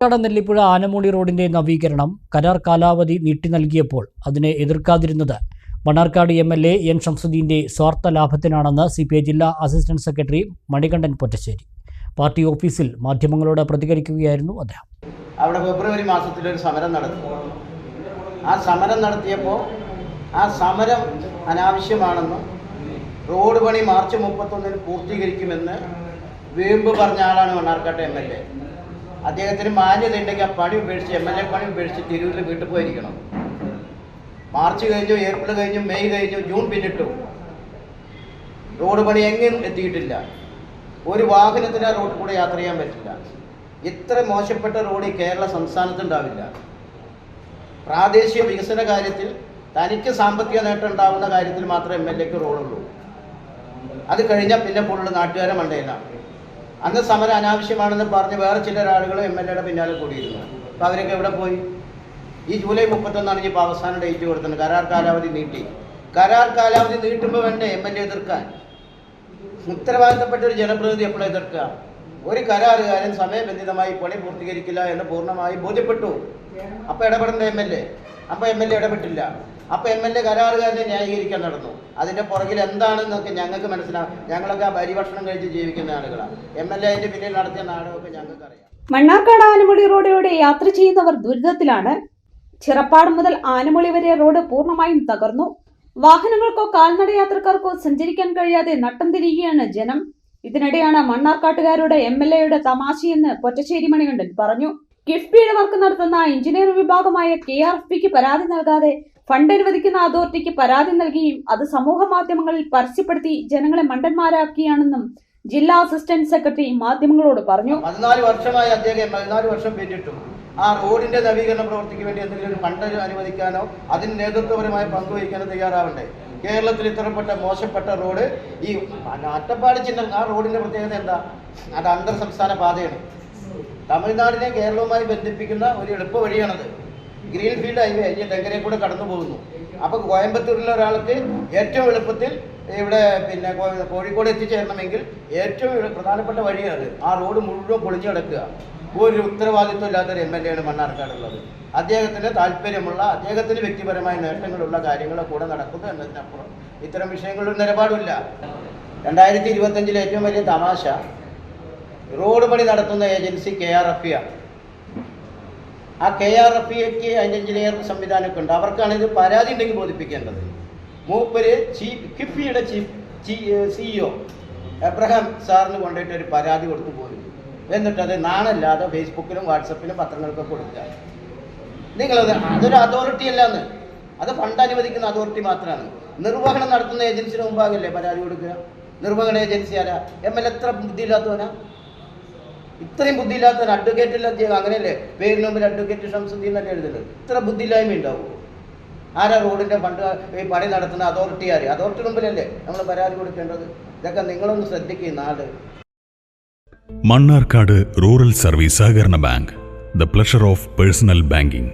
കട നെല്ലിപ്പുഴ ആനമൂടി റോഡിന്റെ നവീകരണം കരാർ കാലാവധി നീട്ടി നൽകിയപ്പോൾ അതിനെ എതിർക്കാതിരുന്നത്. Mannarkkad M L A N ഷംസുദ്ദീന്റെ സ്വാർത്ഥ ലാഭത്തിനാണെന്ന് സി പി ഐ ജില്ലാ assistant secretary Manikandan Pottassery. Party ഓഫീസിൽ മാധ്യമങ്ങളോട് പ്രതികരിക്കുകയായിരുന്നു അദ്ദേഹം. അവിടെ ഫെബ്രുവരി മാസത്തിൽ ഒരു സമരം നടത്തി. ആ സമരം നടത്തിയപ്പോൾ ആ സമരം അനാവശ്യമാണെന്നും റോഡ് പണി മാർച്ച് മുപ്പത്തൊന്നിന് പൂർത്തീകരിക്കുമെന്ന് വീമ്പ് പറഞ്ഞ ആളാണ് മണ്ണാർക്കാട്ടെ എം എൽ എ. അദ്ദേഹത്തിന് മാന്യത ഉണ്ടെങ്കിൽ ആ പണി ഉപേക്ഷിച്ച് എം എൽ എ പണി ഉപേക്ഷിച്ച് തിരൂരിൽ വീട്ടിൽ പോയിരിക്കണം. മാർച്ച് കഴിഞ്ഞു ഏപ്രിൽ കഴിഞ്ഞു മെയ് കഴിഞ്ഞു ജൂൺ പിന്നിട്ടു. റോഡ് പണി എങ്ങും എത്തിയിട്ടില്ല. ഒരു വാഹനത്തിന് ആ റോഡിൽ കൂടെ യാത്ര ചെയ്യാൻ പറ്റില്ല. ഇത്ര മോശപ്പെട്ട റോഡ് ഈ കേരള സംസ്ഥാനത്തുണ്ടാവില്ല. പ്രാദേശിക വികസന കാര്യത്തിൽ തനിക്ക് സാമ്പത്തിക നേട്ടം ഉണ്ടാവുന്ന കാര്യത്തിൽ മാത്രമേ എം എൽ എക്ക് റോളുള്ളൂ. അത് കഴിഞ്ഞാൽ പിന്നെ ഫുള്ള് നാട്ടുകാരെ മണ്ടയിലാണ്. അന്ന് സമരം അനാവശ്യമാണെന്ന് പറഞ്ഞ് വേറെ ചില ആളുകൾ എം എൽ എയുടെ പിന്നാലെ കൂടിയിരുന്നു. അപ്പോൾ അവരൊക്കെ എവിടെ പോയി? ഈ ജൂലൈ മുപ്പത്തൊന്നാണ് ഇപ്പോൾ അവസാന ഡേറ്റ് കൊടുത്തത്. കരാർ കാലാവധി നീട്ടി. കരാർ കാലാവധി നീട്ടുമ്പോൾ വേണ്ടേ എം എൽ എ എതിർക്കാൻ? ഉത്തരവാദിത്തപ്പെട്ട ഒരു ജനപ്രതിനിധി എപ്പോഴും എതിർക്കുക? ഒരു കരാറുകാരൻ സമയബന്ധിതമായി പണി പൂർത്തീകരിക്കില്ല എന്ന് പൂർണമായി ബോധ്യപ്പെട്ടു. അപ്പോൾ ഇടപെടേണ്ട എം എൽ എ അപ്പോൾ എം എൽ എ ഇടപെട്ടില്ല. അപ്പോൾ എം എൽ എ കരാറുകാരനെ ന്യായീകരിക്കാൻ നടന്നു. അതിന്റെ പുറകിൽ എന്താണെന്നൊക്കെ ഞങ്ങൾക്ക് മനസ്സിലാവും. ഞങ്ങളൊക്കെ ആ ഭരിഭക്ഷണം കഴിച്ച് ജീവിക്കുന്ന ആളുകളാണ്. എം എൽ എ അതിന്റെ പിന്നിൽ നടത്തിയ നാടകമൊക്കെ ഞങ്ങൾക്ക് അറിയാം മണ്ണാർക്കാട് ആനമുളി റോഡിലൂടെ യാത്ര ചെയ്യുന്നവർ ദുരിതത്തിലാണ്. ചിറപ്പാട് മുതൽ ആനമുളി വരെ റോഡ് പൂർണമായും തകർന്നു. വാഹനങ്ങൾക്കോ കാൽനട യാത്രക്കാർക്കോ സഞ്ചരിക്കാൻ കഴിയാതെ നട്ടം തിരിയുകയാണ് ജനം. ഇതിനിടെയാണ് മണ്ണാർക്കാട്ടുകാരുടെ എം എൽ എയുടെ തമാശയെന്ന് പൊറ്റശ്ശേരി മണികണ്ഠൻ പറഞ്ഞു. കിഫ്ബിയുടെ വർക്ക് നടത്തുന്ന എഞ്ചിനീയറിംഗ് വിഭാഗമായ കെ ആർ എഫ് പിക്ക് പരാതി നൽകാതെ ഫണ്ട് അനുവദിക്കുന്ന അതോറിറ്റിക്ക് പരാതി നൽകിയും അത് സമൂഹ മാധ്യമങ്ങളിൽ പരസ്യപ്പെടുത്തി ജനങ്ങളെ മണ്ടന്മാരാക്കിയാണെന്നും ജില്ലാ അസിസ്റ്റന്റ് സെക്രട്ടറി മാധ്യമങ്ങളോട് പറഞ്ഞു. പതിനാല് വർഷമായി അദ്ദേഹം പതിനാല് വർഷം പിന്നിട്ടു. ആ റോഡിന്റെ നവീകരണ പ്രവൃത്തിക്ക് വേണ്ടി എന്തെങ്കിലും ഒരു ഫണ്ട് അനുവദിക്കാനോ അതിന് നേതൃത്വപരമായ പങ്കുവഹിക്കാനോ തയ്യാറാവണ്ടേ? കേരളത്തിൽ ഇത്തരപ്പെട്ട മോശപ്പെട്ട റോഡ് ഈ അട്ടപ്പാടി ചിഹ്നം ആ റോഡിന്റെ പ്രത്യേകത എന്താ? അത് അന്തർ സംസ്ഥാന പാതയാണ്. തമിഴ്നാടിനെ കേരളവുമായി ബന്ധിപ്പിക്കുന്ന ഒരു എളുപ്പ വഴിയാണത്. ഗ്രീൻഫീൽഡ് ഹൈവേ ഇനി തെങ്കരെ കൂടെ കടന്നു പോകുന്നു. അപ്പോൾ കോയമ്പത്തൂരിലെ ഒരാൾക്ക് ഏറ്റവും എളുപ്പത്തിൽ ഇവിടെ പിന്നെ കോഴിക്കോട് എത്തിച്ചേരണമെങ്കിൽ ഏറ്റവും പ്രധാനപ്പെട്ട വഴിയാണ് ആ റോഡ് മുഴുവൻ പൊളിഞ്ഞു കിടക്കുക. ഒരു ഉത്തരവാദിത്വം ഇല്ലാത്തൊരു എം എൽ എ ആണ് മണ്ണാർക്കാടുള്ളത്. അദ്ദേഹത്തിന് താല്പര്യമുള്ള അദ്ദേഹത്തിന് വ്യക്തിപരമായ നേട്ടങ്ങളുള്ള കാര്യങ്ങൾ കൂടെ നടക്കുന്നു എന്നതിനപ്പുറം ഇത്തരം വിഷയങ്ങളിൽ നിലപാടില്ല. രണ്ടായിരത്തി ഇരുപത്തഞ്ചിലെ ഏറ്റവും വലിയ തമാശ റോഡ് പണി നടത്തുന്ന ഏജൻസി കെ ആർ എഫ് ആണ്. ആ കെ ആർ എഫ് എക്ക് അതിന്റെ എഞ്ചിനീയർ സംവിധാനമൊക്കെ ഉണ്ട്. അവർക്കാണ് ഇത് പരാതി ഉണ്ടെങ്കിൽ ബോധിപ്പിക്കേണ്ടത്. മൂപ്പര് ചീഫ് കിഫിയുടെ ചീഫ് സിഇഒ എബ്രഹാം സാറിന് കൊണ്ടുപോയിട്ട് ഒരു പരാതി കൊടുത്തു പോയി എന്നിട്ട് അത് നാണല്ലാതെ ഫേസ്ബുക്കിലും വാട്സപ്പിലും പത്രങ്ങൾക്കൊക്കെ കൊടുക്കുക. നിങ്ങളത് അതൊരു അതോറിറ്റി അല്ലാന്ന്. അത് ഫണ്ട് അനുവദിക്കുന്ന അതോറിറ്റി മാത്രമാണ്. നിർവഹണം നടത്തുന്ന ഏജൻസിയുടെ മുമ്പാകല്ലേ പരാതി കൊടുക്കുക? നിർവഹണ ഏജൻസി ആരാ? എം എൽ എത്ര ബുദ്ധിയില്ലാത്തവനാ? ഇത്രയും ബുദ്ധിയില്ലാത്ത അഡ്വക്കേറ്റ് അല്ല അദ്ദേഹം അങ്ങനെയല്ലേ? പേരിന് മുമ്പിൽ അഡ്വക്കേറ്റ് ഷംസുദ്ദീൻ എന്നൊക്കെ എഴുതുന്നത്. ഇത്ര ബുദ്ധിയില്ലായ്മ ഉണ്ടാവുമോ ആരാ റോഡിന്റെ ഫണ്ട് ഈ പണി നടത്തുന്ന അതോറിറ്റി ആര് അതോറിറ്റി മുമ്പിലല്ലേ നമ്മൾ പരാതി കൊടുക്കേണ്ടത്? ഇതൊക്കെ നിങ്ങളൊന്ന് ശ്രദ്ധിക്കുക നാട്. മണ്ണാർക്കാട് റൂറൽ സർവീസ് സഹകരണ bank the pleasure of personal banking.